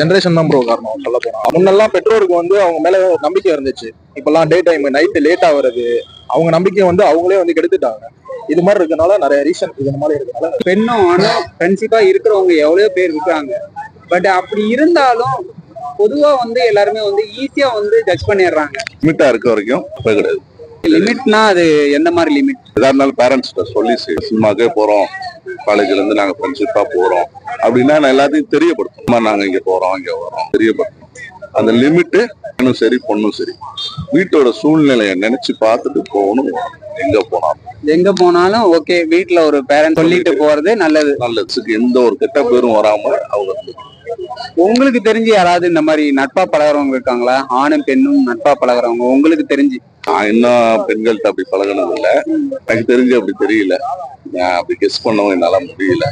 Generation தான் bro காரணம் சொல்ல போனா முன்னெல்லாம் பெற்றோருக்கு வந்து அவங்க மேல நம்பிக்கை இருந்துச்சு. இப்பெல்லாம் டே டைம் நைட்டு லேட்டா வருது. அவங்க நம்பிக்கையை வந்து அவங்களே வந்து கெடுத்துட்டாங்க. இது மாதிரி இருக்கனால நிறைய ரீசன் இது மாதிரி இருக்கனால பெண்ணும் ஆணும் ஃப்ரெண்ட்ஷிப்பா இருக்கிறவங்க எவ்வளவு பேர் இருக்காங்க. பட் அப்படி இருந்தாலும் பொதுவா வந்து எல்லாருமே வந்து ஈஸியா வந்து ஜட்ஜ் பண்ணிடுறாங்க. லிமிட்டா இருக்க வரைக்கும் போய் கிடையாது. லிமிட்னா அது எந்த மாதிரி லிமிட் எதா இருந்தாலும் பேரண்ட்ஸ்கிட்ட சொல்லி சினிமாக்கே போறோம். காலேஜ்ல இருந்து நாங்க ஃப்ரெண்ட்ஷிப்பா போறோம். அப்படின்னா நான் எல்லாத்தையும் தெரியப்படுத்தும் அம்மா, நாங்க இங்க போறோம் இங்க வரோம். தெரியப்படுத்தும் அந்த லிமிட்டு பெண்ணும் சரி பொண்ணும் சரி. வீட்டோட சூழ்நிலையை நினைச்சு பார்த்துட்டு போகணும். எங்க போனாலும். எங்க போனாலும் ஓகே வீட்ல ஒரு பேரண்ட் சொல்லிட்டு போறது நல்லது. நல்லதுக்கு எந்த ஒரு கெட்ட பேரும் வராம அவங்க. உங்களுக்கு தெரிஞ்சு யாராவது இந்த மாதிரி நட்பா பழகுறவங்க இருக்காங்களா? ஆணும் பெண்ணும் நட்பா பழகுறவங்க உங்களுக்கு தெரிஞ்சு? நான் இன்னும் பெண்கள்கிட்ட அப்படி பழகினது இல்ல எனக்கு தெரிஞ்சு அப்படி தெரியல. நான் அப்படி கெஸ் பண்ணவும் என்னால முடியல.